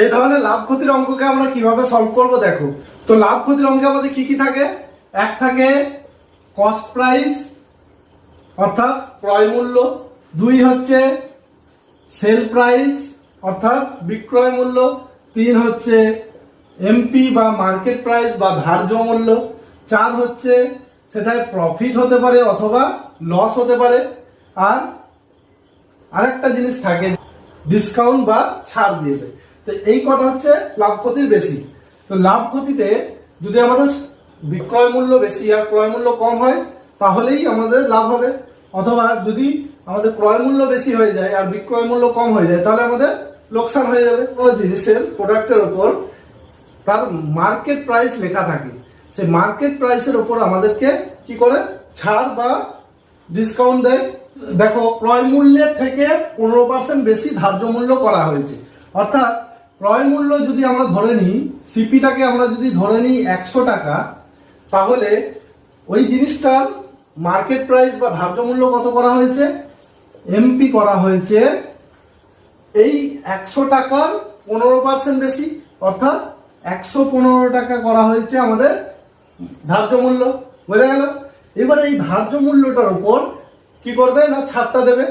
এই ধরনের লাভ ক্ষতির অঙ্ককে আমরা কীভাবে সলভ করব দেখো। তো লাভ ক্ষতির অঙ্কে আমাদের কি কি থাকে? এক থাকে কস্ট প্রাইস অর্থাৎ ক্রয় মূল্য। দুই হচ্ছে সেল প্রাইস অর্থাৎ বিক্রয় মূল্য। তিন হচ্ছে এমপি বা মার্কেট প্রাইস বা ধার্য মূল্য। চার হচ্ছে সেটায় প্রফিট হতে পারে অথবা লস হতে পারে। আর আরেকটা জিনিস থাকে ডিসকাউন্ট বা ছাড় দিয়ে দেয়। তো এই কটা হচ্ছে লাভ ক্ষতির বেশি। তো লাভ ক্ষতিতে যদি আমাদের বিক্রয় মূল্য বেশি আর ক্রয় মূল্য কম হয়, তাহলেই আমাদের লাভ হবে। অথবা যদি আমাদের ক্রয় মূল্য বেশি হয়ে যায় আর বিক্রয় মূল্য কম হয়ে যায়, তাহলে আমাদের লোকসান হয়ে যাবে। কোনো জিনিসের প্রোডাক্টের ওপর তার মার্কেট প্রাইস লেখা থাকে। সেই মার্কেট প্রাইসের ওপর আমাদেরকে কি করে? ছাড় বা ডিসকাউন্ট দেয়। দেখো, ক্রয় মূল্যের থেকে পনেরো পার্সেন্ট বেশি ধার্য মূল্য করা হয়েছে। অর্থাৎ ক্রয় মূল্য যদি আমরা ধরে নিই, সিপিটাকে আমরা যদি ধরে নিই একশো টাকা, তাহলে ওই জিনিসটার মার্কেট প্রাইস বা ধার্য মূল্য কত করা হয়েছে? এমপি করা হয়েছে এই একশো টাকার পনেরো পার্সেন্ট বেশি, অর্থাৎ একশো পনেরো টাকা করা হয়েছে আমাদের ধার্য মূল্য। বোঝা গেল? এবারে এই ধার্য মূল্যটার উপর কি করবে না ছাড়টা দেবে?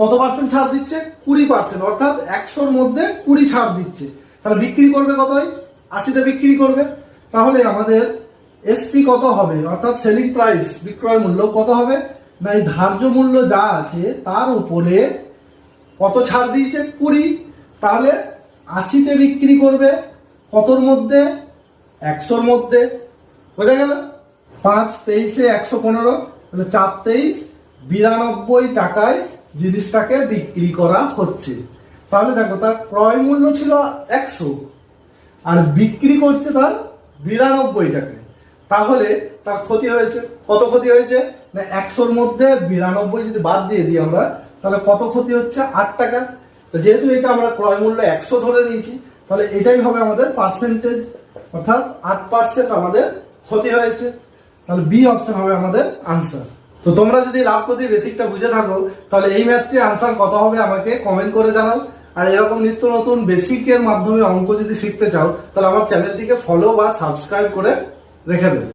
কত পার্সেন্ট ছাড় দিচ্ছে? কুড়ি পার্সেন্ট অর্থাৎ একশোর মধ্যে কুড়ি ছাড় দিচ্ছে। তাহলে বিক্রি করবে কতই? আশিতে বিক্রি করবে। তাহলে আমাদের এসপি কত হবে? অর্থাৎ সেলিং প্রাইস বিক্রয় মূল্য কত হবে? না, এই ধার্য মূল্য যা আছে, তার উপরে কত ছাড় দিয়েছে? কুড়ি। তাহলে আশিতে বিক্রি করবে কতর মধ্যে? একশোর মধ্যে। বোঝা গেল? পাঁচ তেইশে একশো পনেরো চার তেইশ, বিরানব্বই টাকায় জিনিসটাকে বিক্রি করা হচ্ছে। তাহলে দেখো, তার ক্রয় মূল্য ছিল একশো, আর বিক্রি করছে তার বিরানব্বই টাকায় তাহলে তার ক্ষতি হয়েছে, কত ক্ষতি হয়েছে? না, একশোর মধ্যে বিরানব্বই যদি বাদ দিয়ে দিই আমরা, তাহলে কত ক্ষতি হচ্ছে? আট টাকা। তো যেহেতু এটা আমরা ক্রয় মূল্য একশো ধরে নিয়েছি, তাহলে এটাই হবে আমাদের পার্সেন্টেজ অর্থাৎ আট পার্সেন্ট আমাদের ক্ষতি হয়েছে। তাহলে বি অপশন হবে আমাদের আনসার তো তোমরা যদি লাভ ক্ষতির বেসিকটা বুঝে থাকো, তাহলে এই ম্যাথটির আনসার কত হবে আমাকে কমেন্ট করে জানাও। আর এরকম নিত্য নতুন বেসিকের মাধ্যমে অঙ্ক যদি শিখতে চাও, তাহলে আমার চ্যানেলটিকে ফলো বা সাবস্ক্রাইব করে রেখে দেবে।